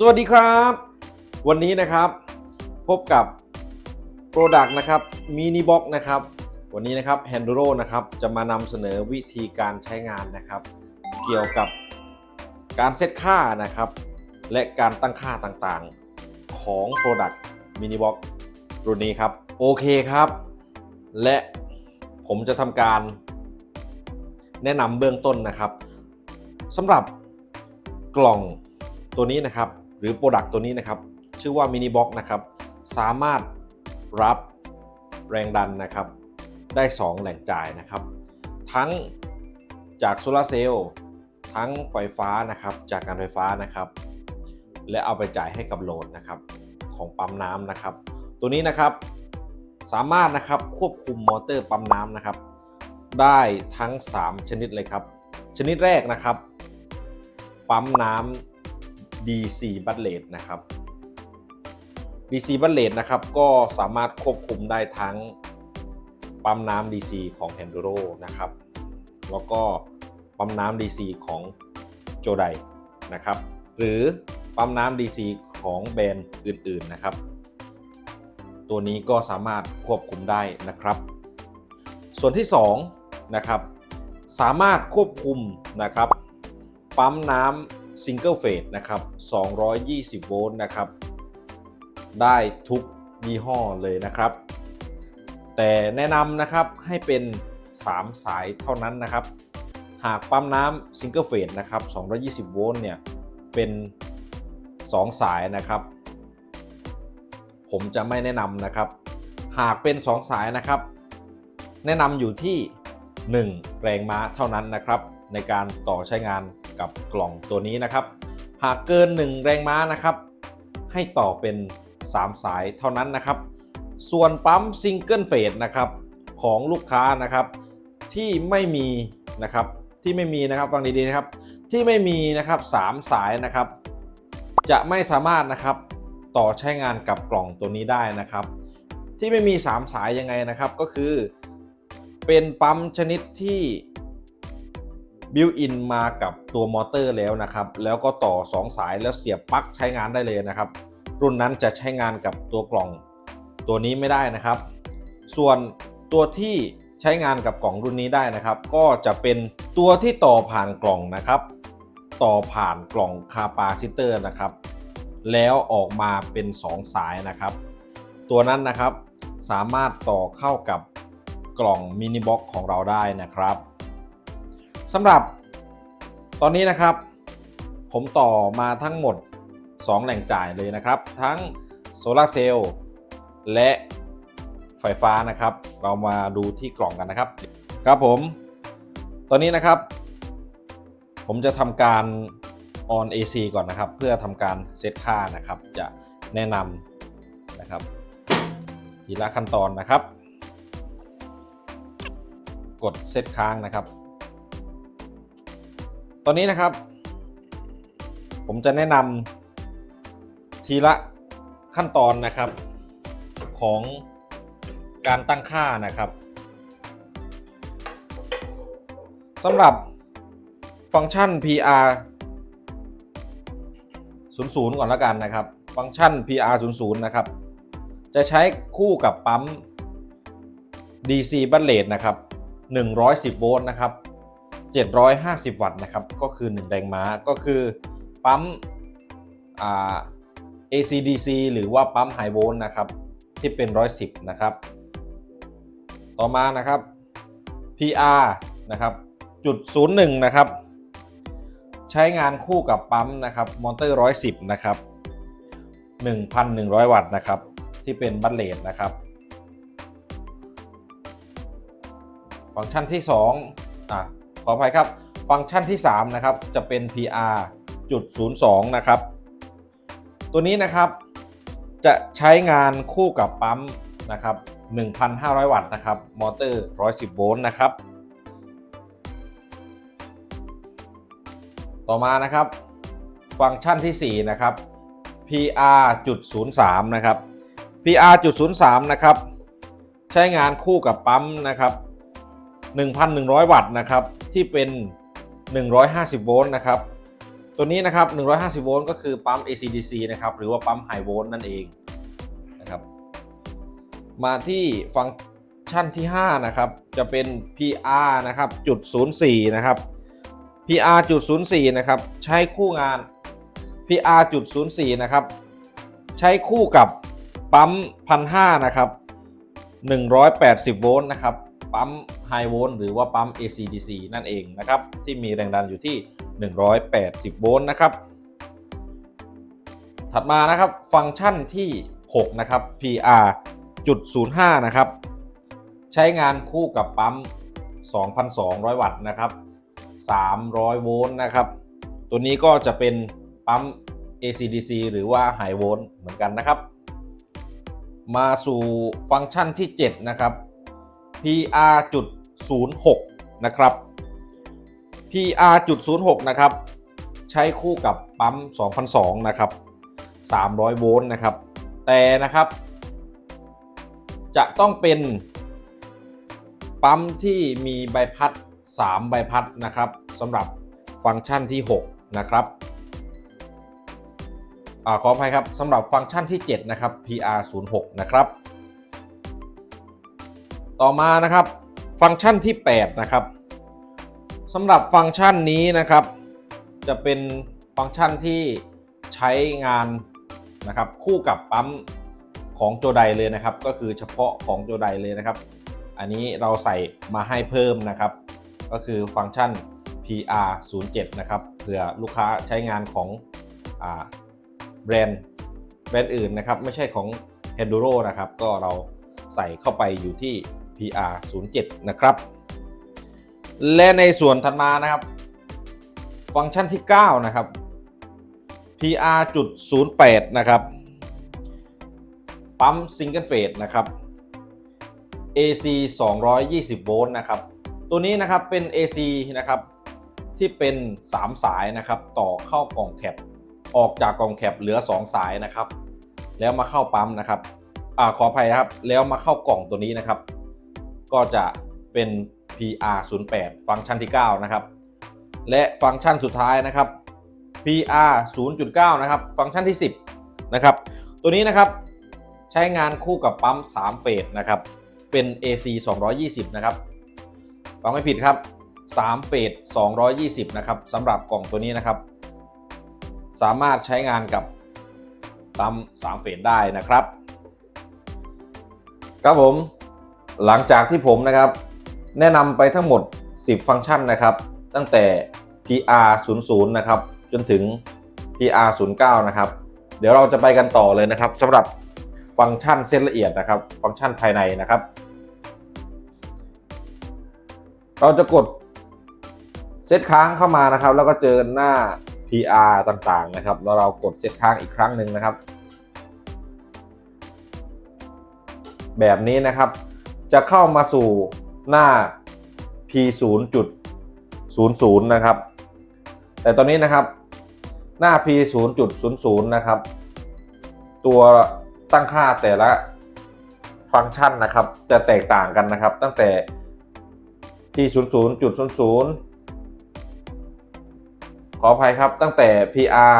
สวัสดีครับ วันนี้นะครับพบกับ Product นะครับ Mini Box นะครับ วันนี้นะครับ h a n d o นะครับจะมานำเสนอวิธีการใช้งานนะครับ เกี่ยวกับการเซตค่านะครับ และการตั้งค่าต่างๆของ Product Mini Box รุ่นนี้ครับโอเคครับ และผมจะทำการแนะนำเบื้องต้นนะครับสำหรับกล่องตัวนี้นะครับ หรือ Product ตัวนี้นะครับ ชื่อว่า Mini Box นะครับ สามารถรับแรงดันนะครับ ได้ 2 แหล่งจ่ายนะครับ ทั้งจากโซลาร์เซลล์ทั้งไฟฟ้านะครับ จากการไฟฟ้านะครับ และเอาไปจ่ายให้กับโหลดนะครับ ของปั๊มน้ำนะครับ ตัวนี้นะครับสามารถนะครับควบคุมมอเตอร์ปั๊มน้ำนะครับ ได้ทั้ง 3 ชนิดเลยครับ ชนิดแรกนะครับ ปั๊มน้ำ DC บัตเลตนะครับ DC บัตเลตนะครับก็สามารถควบคุมได้ทั้งปั๊มน้ำ DC ของ p a n d o r o นะครับ แล้วก็ปั๊มน้ำ DC ของ j o d a i นะครับ หรือปั๊มน้ำ DC ของแบรนด์อื่นๆนะครับ ตัวนี้ก็สามารถควบคุมได้นะครับ ส่วนที่2นะครับสามารถควบคุมนะครับ ปั๊มน้ำ ซิงเกิลเฟสนะครับ 220 โวลต์นะครับ ได้ทุกยี่ห้อเลยนะครับ แต่แนะนำนะครับให้เป็น 3 สายเท่านั้นนะครับ หากปั๊มน้ำซิงเกิลเฟสนะครับ 220 โวลต์เนี่ย เป็น 2 สายนะครับ ผมจะไม่แนะนำนะครับ หากเป็น 2 สายนะครับ แนะนำอยู่ที่ 1 แรงม้าเท่านั้นนะครับ ในการต่อใช้งาน กับกล่องตัวนี้นะครับ หากเกิน 1 แรงม้านะครับ ให้ต่อเป็น 3 สายเท่านั้นนะครับ ส่วนปั๊มซิงเกิลเฟสนะครับของลูกค้านะครับที่ไม่มีนะครับที่ไม่มีนะครับฟังดีๆนะครับที่ไม่มีนะครับ 3 สายนะครับ จะไม่สามารถนะครับต่อใช้งานกับกล่องตัวนี้ได้นะครับ ที่ไม่มี 3 สายยังไงนะครับก็คือ เป็นปั๊มชนิดที่ บิวอินมากับตัวมอเตอร์แล้วนะครับ แล้วก็ต่อ 2 สายแล้วเสียบปลั๊กใช้งานได้เลยนะครับ รุ่นนั้นจะใช้งานกับตัวกล่องตัวนี้ไม่ได้นะครับ ส่วนตัวที่ใช้งานกับกล่องรุ่นนี้ได้นะครับ ก็จะเป็นตัวที่ต่อผ่านกล่องนะครับ ต่อผ่านกล่องคาปาซิเตอร์นะครับ แล้วออกมาเป็น 2 สายนะครับ ตัวนั้นนะครับสามารถต่อเข้ากับกล่องมินิบ็อกของเราได้นะครับ สำหรับตอนนี้นะครับ ผมต่อมาทั้งหมด 2 แหล่งจ่ายเลยนะครับ ทั้งโซลาร์เซลล์และไฟฟ้านะครับ เรามาดูที่กล่องกันนะครับ ครับผม ตอนนี้นะครับ ผมจะทำการ on AC ก่อนนะครับ เพื่อทำการเซตค่านะครับ จะแนะนำนะครับ ทีละขั้นตอนนะครับ กดเซตค้างนะครับ ตอนนี้นะครับ ผมจะแนะนำทีละขั้นตอนนะครับ ของการตั้งค่านะครับสำหรับฟังก์ชัน PR 00 ก่อนแล้วกันนะครับ ฟังก์ชัน PR 00 นะครับ จะใช้คู่กับปั๊ม DC บัตเลตนะครับ 110 โวลต์นะครับ 750 วัตต์นะครับ ก็คือ 1 แรงม้าก็คือปั๊ม ACDC หรือว่าปั๊มไฮโวลต์นะครับ ที่เป็น 110 นะครับ ต่อมานะครับ PR นะครับจุด01 นะครับ ใช้งานคู่กับปั๊มนะครับมอเตอร์ 110 นะครับ 1,100 วัตต์นะครับ ที่เป็นบัตเลตนะครับ ฟังก์ชันที่ 2อะ ขออภัยครับ ฟังก์ชันที่ 3 นะครับ จะเป็น PR จุด02 นะครับ ตัวนี้นะครับจะใช้งานคู่กับปั๊มนะครับ 1,500 วัตต์นะครับ มอเตอร์ 110 โวลต์นะครับ ต่อมานะครับ ฟังก์ชันที่ 4 นะครับ PR จุด03 นะครับ PR จุด03 นะครับ ใช้งานคู่กับปั๊มนะครับ 1,100 วัตต์นะครับที่เป็น 150 โวลต์นะครับตัวนี้นะครับ 150 โวลต์ก็คือปั๊ม AC/DC นะครับหรือว่าปั๊มไฮโวลต์นั่นเองนะครับมาที่ฟังก์ชันที่ 5 นะครับ จะเป็น PR นะครับจุด04 นะครับ PR จุด04 นะครับ ใช้คู่งาน PR จุด04 นะครับ ใช้คู่กับปั๊ม 1,500 นะครับ 180 โวลต์นะครับ ปั๊มไฮโวลต์หรือว่าปั๊ม AC/DC นั่นเองนะครับ ที่มีแรงดันอยู่ที่ 180 โวลต์นะครับ ถัดมานะครับฟังก์ชันที่ 6 นะครับ PR จุด05 นะครับ ใช้งานคู่กับปั๊ม 2,200 วัตต์นะครับ 300 โวลต์นะครับ ตัวนี้ก็จะเป็นปั๊ม AC/DC หรือว่าไฮโวลต์เหมือนกันนะครับ มาสู่ฟังก์ชันที่ 7 นะครับ PR.06 นะครับ PR.06 นะครับ ใช้คู่กับปั๊ม2,200นะครับ 300 โวลต์นะครับ แต่นะครับ จะต้องเป็นปั๊มที่มีใบพัด 3 ใบพัดนะครับสำหรับฟังก์ชันที่ 6 นะครับอขออภัยครับสำหรับฟังก์ชันที่ 7 นะครับ PR 06 นะครับ ต่อมานะครับ ฟังก์ชันที่ 8 นะครับสำหรับฟังก์ชันนี้นะครับ จะเป็นฟังก์ชันที่ใช้งานนะครับคู่กับปั๊มของโจไดเลยนะครับ ก็คือเฉพาะของโจไดเลยนะครับ อันนี้เราใส่มาให้เพิ่มนะครับ ก็คือฟังก์ชัน PR 07นะครับเผื่อลูกค้าใช้งานของอแบรนด์แบรนด์อื่นนะครับ ไม่ใช่ของ Enduro นะครับ ก็เราใส่เข้าไปอยู่ที่ PR 07 นะครับ และในส่วนถัดมานะครับ ฟังก์ชันที่ 9 นะครับ pr.08 นะครับ ปั๊มซิงเกิลเฟสนะครับ AC 220 โวลต์นะครับ ตัวนี้นะครับเป็น AC นะครับ ที่เป็น 3 สายนะครับ ต่อเข้ากล่องแคปออกจากกล่องแคปเหลือ 2 สายนะครับ แล้วมาเข้าปั๊มนะครับ อ่าขออภัยนะครับ แล้วมาเข้ากล่องตัวนี้นะครับ ก็จะเป็น PR 08 ฟังก์ชันที่ 9 นะครับ และฟังก์ชันสุดท้ายนะครับ PR 0.9 นะครับ ฟังก์ชันที่ 10 นะครับ ตัวนี้นะครับใช้งานคู่กับปั๊ม 3 เฟสนะครับ เป็น AC 220 นะครับฟังไม่ผิดครับ 3 เฟส220 นะครับสำหรับกล่องตัวนี้นะครับ สามารถใช้งานกับปั๊ม 3 เฟสได้นะครับ ครับผม หลังจากที่ผมนะครับ แนะนำไปทั้งหมด 10 ฟังก์ชันนะครับ ตั้งแต่ PR 00นะครับ จนถึง PR 09นะครับ เดี๋ยวเราจะไปกันต่อเลยนะครับสำหรับฟังก์ชันเส้นละเอียดนะครับ ฟังก์ชันภายในนะครับ เราจะกดเซตค้างเข้ามานะครับ แล้วก็เจอหน้า PR ต่างๆนะครับ แล้วเรากดเซตค้างอีกครั้งหนึ่งนะครับ แบบนี้นะครับ จะเข้ามาสู่หน้า P 0.00 นะครับ แต่ตอนนี้นะครับหน้า P 0.00 นะครับ ตัวตั้งค่าแต่ละฟังก์ชันนะครับ จะแตกต่างกันนะครับ ตั้งแต่ P 0.00 ขออภัยครับตั้งแต่ PR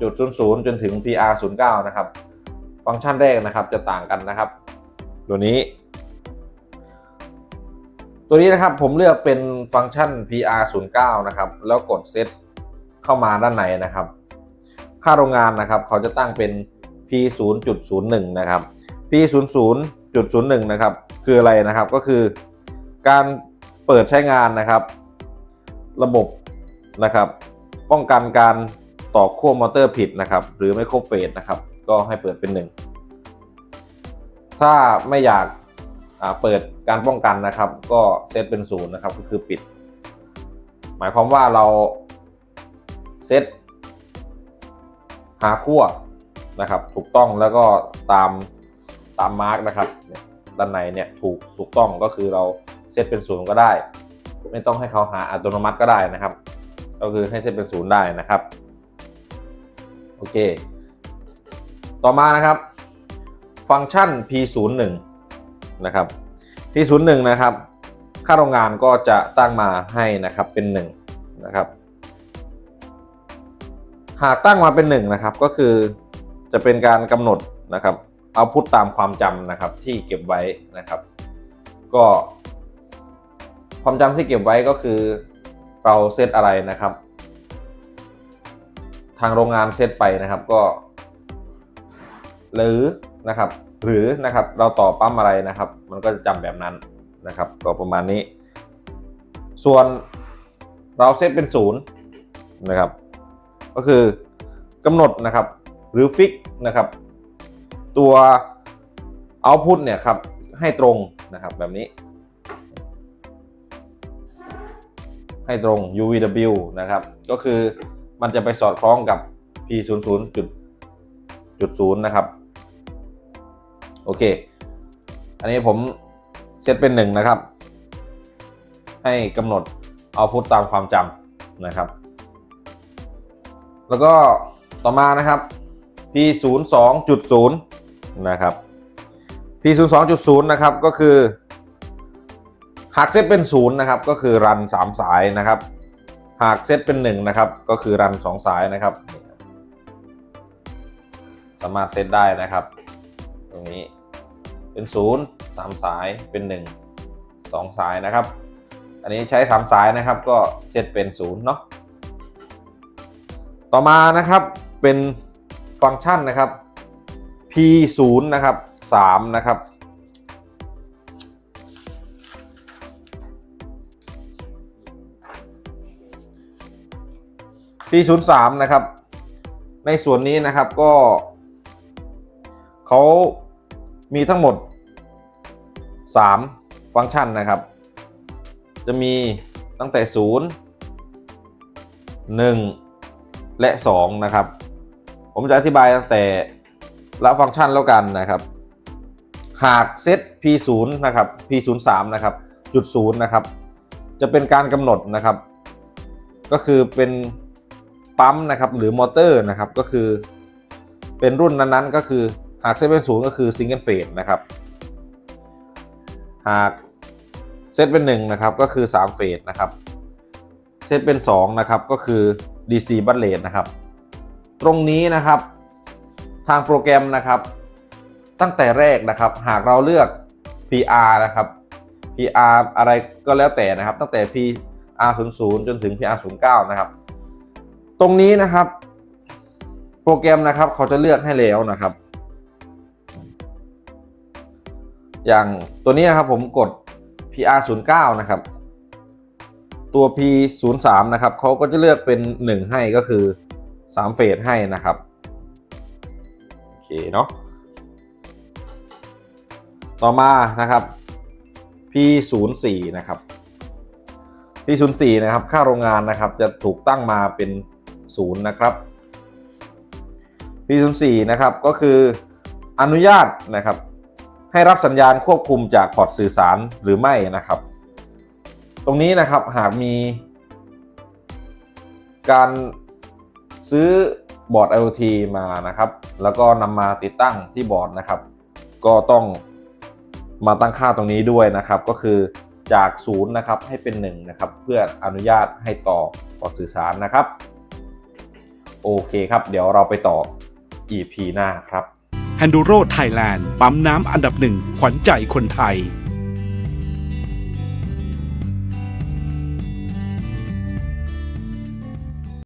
จุด00 จนถึง PR 09 นะครับ ฟังก์ชันแรกนะครับจะต่างกันนะครับ ตัวนี้ ตัวนี้นะครับผมเลือกเป็นฟังก์ชัน PR 09นะครับ แล้วกดเซตเข้ามาด้านในนะครับ ค่าโรงงานนะครับ เขาจะตั้งเป็น P 0.01นะครับ P 00.01นะครับ คืออะไรนะครับ ก็คือการเปิดใช้งานนะครับ ระบบนะครับ ป้องกันการต่อขั้วมอเตอร์ผิดนะครับ หรือไม่ครบเฟสนะครับ ก็ให้เปิดเป็น 1 ถ้าไม่อยาก เปิดการป้องกันนะครับ ก็เซตเป็นศูนย์นะครับก็คือปิด หมายความว่าเราเซตหาขั้วนะครับ ถูกต้องแล้วก็ตามตามมาร์กนะครับด้านในเนี่ยถูกถูกต้องก็คือเราเซตเป็นศูนย์ก็ได้ ไม่ต้องให้เขาหาอัตโนมัติก็ได้นะครับ ก็คือให้เซตเป็นศูนย์ได้นะครับโอเค ต่อมานะครับ ฟังก์ชัน P01 นะครับ P01 นหนึ่งนะครับ ค่าโรงงานก็จะตั้งมาให้นะครับเป็น1นะครับหากตั้งมาเป็นหนึ่งนะครับก็คือจะเป็นการกำหนดนะครับเอาพุทตามความจำนะครับที่เก็บไว้นะครับ ก็ความจำที่เก็บไว้ก็คือเราเซตอะไรนะครับ ทางโรงงานเซตไปนะครับก็ หรือนะครับ หรือนะครับเราต่อปั๊มอะไรนะครับ มันก็จะจำแบบนั้นนะครับก็ประมาณนี้ ส่วนเราเซตเป็นศูนย์นะครับ ก็คือกำหนดนะครับหรือฟิกนะครับ ตัว output เนี่ยครับให้ตรงนะครับแบบนี้ ให้ตรง UVW นะครับ ก็คือมันจะไปสอดคล้องกับ P00 จุดจุดศูนย์นะครับ โอเค อันนี้ผมเซตเป็นหนึ่งนะครับ ให้กำหนดเอาพุทตามความจำนะครับ แล้วก็ต่อมานะครับ P02.0 นะครับ P02.0 นะครับก็คือหากเซตเป็น0นะครับก็คือรัน 3 สายนะครับ หากเซตเป็น1นะครับก็คือรัน 2 สายนะครับ สามารถเซตได้นะครับ ตรงนี้ เป็น 0 3 สายเป็น 1 2 สายนะครับ อันนี้ใช้ 3 สายนะครับก็เซตเป็น0เนาะต่อมานะครับเป็นฟังก์ชันนะครับ P0 นะครับ3นะครับ P03 นะครับ ในส่วนนี้นะครับก็เขา มีทั้งหมด 3 ฟังก์ชันนะครับ จะมีตั้งแต่ 0 1 และ 2 นะครับ ผมจะอธิบายตั้งแต่ละฟังก์ชันแล้วกันนะครับ หากเซต P0 นะครับ P03 นะครับจุด0นะครับ จะเป็นการกำหนดนะครับ ก็คือเป็นปั๊มนะครับหรือมอเตอร์นะครับก็คือเป็นรุ่นนั้นๆก็คือ หากเซตเป็นศูนย์ก็คือซิงเกิลเฟสนะครับ หากเซตเป็น1นะครับก็คือ3เฟสนะครับ เซตเป็น2นะครับก็คือ DC บัตเลตนะครับ ตรงนี้นะครับทางโปรแกรมนะครับ ตั้งแต่แรกนะครับ หากเราเลือก PR นะครับ PR อะไรก็แล้วแต่นะครับ ตั้งแต่ PR00 จนถึง PR09 นะครับ ตรงนี้นะครับ โปรแกรมนะครับเขาจะเลือกให้แล้วนะครับ อย่างตัวนี้ครับผมกด PR09 นะครับ ตัว P03 นะครับเขาก็จะเลือกเป็น 1 ให้ก็คือ 3 เฟสให้นะครับโอเคเนาะต่อมานะครับ P04 นะครับ P04 นะครับค่าโรงงานนะครับจะถูกตั้งมาเป็น 0 นะครับ P04 นะครับก็คืออนุญาตนะครับ ให้รับสัญญาณควบคุมจากพอร์ตสื่อสารหรือไม่นะครับ ตรงนี้นะครับหากมี การซื้อบอร์ด IoT มานะครับ แล้วก็นำมาติดตั้งที่บอร์ดนะครับ ก็ต้องมาตั้งค่าตรงนี้ด้วยนะครับ ก็คือจาก0นะครับให้เป็น1นะครับ เพื่ออนุญาตให้ต่อพอร์ตสื่อสารนะครับ โอเคครับ เดี๋ยวเราไปต่อ EP หน้าครับ h a n d u r o Thailand ปั๊มน้ำอันดับหนึ่งขวัญใจคนไทย